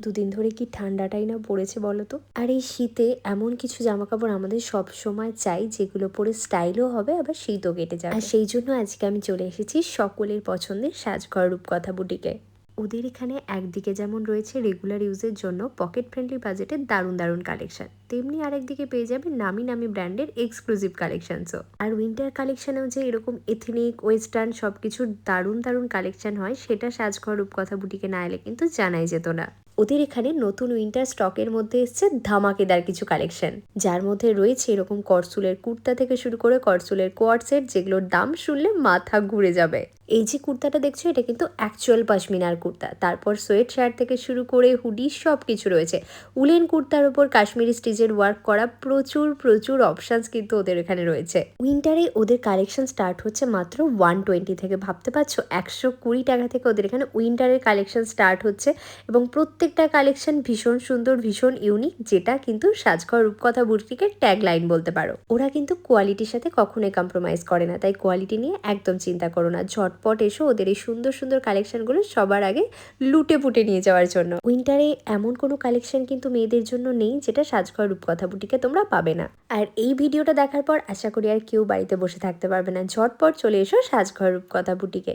দুদিন ধরে কি ঠান্ডাটাই না পড়েছে বলো তো? আর এই শীতে এমন কিছু জামা কাপড় আমাদের সব সময় চাই, যেগুলো পরে স্টাইলও হবে, আবার শীতও কেটে যাবে। আর সেই জন্য আজকে আমি চলে এসেছি সকলের পছন্দের সাজঘর রূপকথা বুটিকে। ওদের এখানে একদিকে যেমন রয়েছে রেগুলার ইউজের জন্য পকেট ফ্রেন্ডলি বাজেটের দারুণ দারুণ কালেকশন তেমনি আরেকদিকে পেয়ে যাবে নামি নামি ব্র্যান্ডের এক্সক্লুসিভ কালেকশনসও আর উইন্টার কালেকশনেও যে এরকম এথনিক ওয়েস্টার্ন সব কিছুর দারুণ দারুণ কালেকশন হয়, সেটা সাজঘর রূপকথা বুটিকে না এলে কিন্তু জানাই যেত না। ওদের এখানে নতুন উইন্টার স্টকের মধ্যে এসছে ধামাকেদার কিছু কালেকশন যার মধ্যে রয়েছে এরকম করসুলের কুর্তা থেকে শুরু করে করসুলের কোয়ার সেট যেগুলোর দাম শুনলে মাথা ঘুরে যাবে। এই যে কুর্তাটা দেখছ, এটা কিন্তু অ্যাকচুয়াল পশমিনার কুর্তা। তারপর সোয়েট শার্ট থেকে শুরু করে হুডি সব কিছু রয়েছে। উলেন কুর্তার উপর কাশ্মীরি স্টিচের ওয়ার্ক করা প্রচুর প্রচুর অপশানস কিন্তু ওদের এখানে রয়েছে। উইন্টারে ওদের কালেকশন স্টার্ট হচ্ছে মাত্র ওয়ান টোয়েন্টি থেকে। ভাবতে পারছ, একশো কুড়ি টাকা থেকে ওদের এখানে উইন্টারের কালেকশন স্টার্ট হচ্ছে এবং প্রত্যেকটা কালেকশন ভীষণ সুন্দর, ভীষণ ইউনিক যেটা কিন্তু সাজঘর রূপকথা বুটিকের ট্যাগ লাইন বলতে পারো। ওরা কিন্তু কোয়ালিটির সাথে কখনোই কম্প্রোমাইজ করে না, তাই কোয়ালিটি নিয়ে একদম চিন্তা করো না। ঝটপট এসো ওদের এই সুন্দর সুন্দর কালেকশনগুলো সবার আগে লুটে পুটে নিয়ে যাওয়ার জন্য। উইন্টারে এমন কোনো কালেকশন কিন্তু মেয়েদের জন্য নেই, যেটা সাজঘর রূপকথা বুটিকে তোমরা পাবে না। আর এই ভিডিওটা দেখার পর আশা করি আর কেউ বাড়িতে বসে থাকতে পারবে না। ঝটপট চলে এসো সাজঘর রূপকথা বুটিকে।